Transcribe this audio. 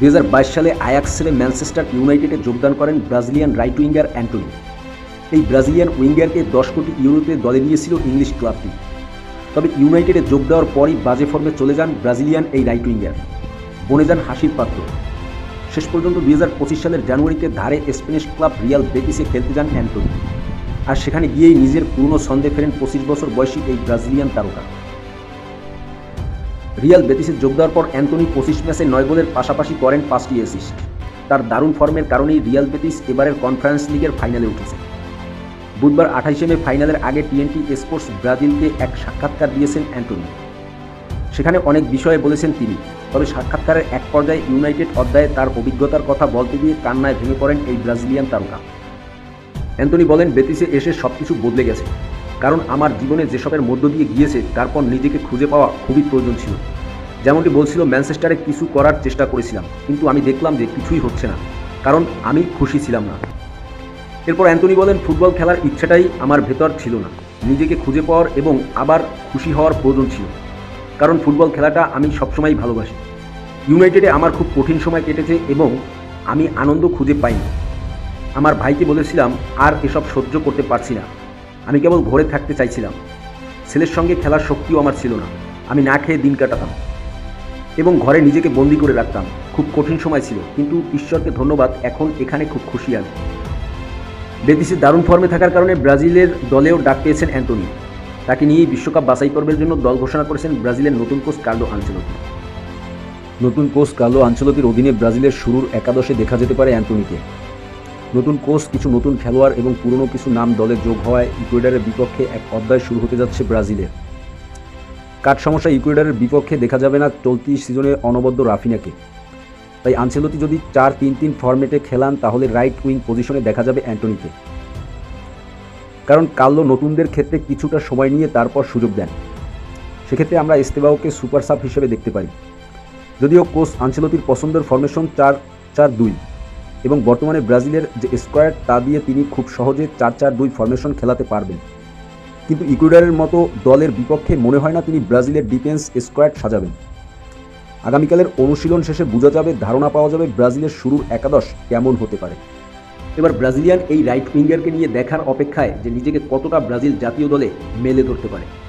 দুই হাজার বাইশ সালে আয়াক্স ছেড়ে ম্যানচেস্টার ইউনাইটেডে যোগদান করেন ব্রাজিলিয়ান রাইট উইঙ্গার অ্যান্টনি। এই ব্রাজিলিয়ান উইঙ্গারকে দশ কোটি ইউরোতে দলে নিয়েছিল ইংলিশ ক্লাবটি। তবে ইউনাইটেডে যোগ দেওয়ার পরই বাজে ফর্মে চলে যান ব্রাজিলিয়ান এই রাইট উইঙ্গার। বনে যান হাসির পাত্র। শেষ পর্যন্ত দুই হাজার পঁচিশ সালের জানুয়ারিতে ধারে স্প্যানিশ ক্লাব রিয়াল বেটিসে খেলতে যান অ্যান্টনি। আর সেখানে গিয়েই নিজের পুরনো ছন্দে ফেরেন পঁচিশ বছর বয়সী এই ব্রাজিলিয়ান তারকা। রিয়াল বেতিসে যোগ দেওয়ার পর অ্যান্টনি পঁচিশ ম্যাচে নয় গোলের পাশাপাশি করেন পাঁচটি অ্যাসিস্ট তার দারুণ ফর্মের কারণেই রিয়াল বেতিস এবারের কনফারেন্স লিগের ফাইনালে উঠেছে। বুধবার আঠাইশে মে ফাইনালের আগে টিএনটি স্পোর্টস ব্রাজিলকে এক সাক্ষাৎকার দিয়েছেন অ্যান্টনি। সেখানে অনেক বিষয়ে বলেছেন তিনি, তবে সাক্ষাৎকারের এক পর্যায়ে ইউনাইটেড অধ্যায়ে তার অভিজ্ঞতার কথা বলতে গিয়ে কান্নায় ভেঙে পড়েন এই ব্রাজিলিয়ান তারকা। অ্যান্টনি বলেন, বেতিসে এসে সব কিছু বদলে গেছে। কারণ আমার জীবনে যেসবের মধ্য দিয়ে গিয়েছে, তারপর নিজেকে খুঁজে পাওয়া খুবই প্রয়োজন ছিল। যেমনটি বলছিল, ম্যানচেস্টারে কিছু করার চেষ্টা করেছিলাম, কিন্তু আমি দেখলাম যে কিছুই হচ্ছে না, কারণ আমি খুশি ছিলাম না। এরপর অ্যান্টনি বলেন, ফুটবল খেলার ইচ্ছাটাই আমার ভেতর ছিল না, নিজেকে খুঁজে পাওয়ার এবং আবার খুশি হওয়ার প্রয়োজন ছিল, কারণ ফুটবল খেলাটা আমি সবসময় ভালোবাসি। ইউনাইটেডে আমার খুব কঠিন সময় কেটেছে এবং আমি আনন্দ খুঁজে পাইনি। আমার ভাইকে বলেছিলাম, আর এসব সহ্য করতে পারছি না। আমি কেবল ঘরে থাকতে চাইছিলাম। ছেলের সঙ্গে খেলার শক্তিও আমার ছিল না। আমি না খেয়ে দিন কাটাতাম। এবং ঘরে নিজেকে বন্দি করে রাখতাম। খুব কঠিন সময় ছিল, কিন্তু ঈশ্বরকে ধন্যবাদ, এখন এখানে খুব খুশি আমি। বেতিসে দারুণ ফর্মে থাকার কারণে ব্রাজিলের দলেও ডাক পেয়েছেন অ্যান্টনি। তাকে নিয়েই বিশ্বকাপ বাছাই পর্বের জন্য দল ঘোষণা করেছেন ব্রাজিলের নতুন কোচ কার্লো আঞ্চলতি নতুন কোচ কার্লো আঞ্চলতির অধীনে ব্রাজিলের শুরুর একাদশে দেখা যেতে পারে অ্যান্টনিকে। নতুন কোচ, কিছু নতুন খেলোয়াড় এবং পুরনো কিছু নাম দলে যোগ হওয়ায় ইকুয়েডারের বিপক্ষে এক অধ্যায় শুরু হতে যাচ্ছে ব্রাজিলের। কাঠ সমস্যা, ইকুয়েডারের বিপক্ষে দেখা যাবে না চলতি সিজনে অনবদ্য রাফিনাকে। তাই আনসেলতি যদি চার তিন তিন ফরম্যাটে খেলান, তাহলে রাইট উইং পজিশনে দেখা যাবে অ্যান্টনিকে। কারণ কাল্লো নতুনদের ক্ষেত্রে কিছুটা সময় নিয়ে তারপর সুযোগ দেন। সেক্ষেত্রে আমরা ইস্তেবাওকে সুপার সাব হিসেবে দেখতে পারি। যদিও কোচ আনসেলতির পছন্দের ফরমেশন চার চার দুই। এবং বর্তমানে ব্রাজিলের যে স্কোয়াড, তা দিয়ে তিনি খুব সহজে চার চার দুই ফরমেশন খেলাতে পারবেন। কিন্তু ইকুয়েডারের মতো দলের বিপক্ষে মনে হয় না তিনি ব্রাজিলের ডিফেন্স স্কোয়াড সাজাবেন। আগামীকালের অনুশীলন শেষে বোঝা যাবে, ধারণা পাওয়া যাবে ব্রাজিলের শুরুর একাদশ কেমন হতে পারে। এবার ব্রাজিলিয়ান এই রাইট উইঙ্গারকে নিয়ে দেখার অপেক্ষায় যে নিজেকে কতটা ব্রাজিল জাতীয় দলে মেলে ধরতে পারে।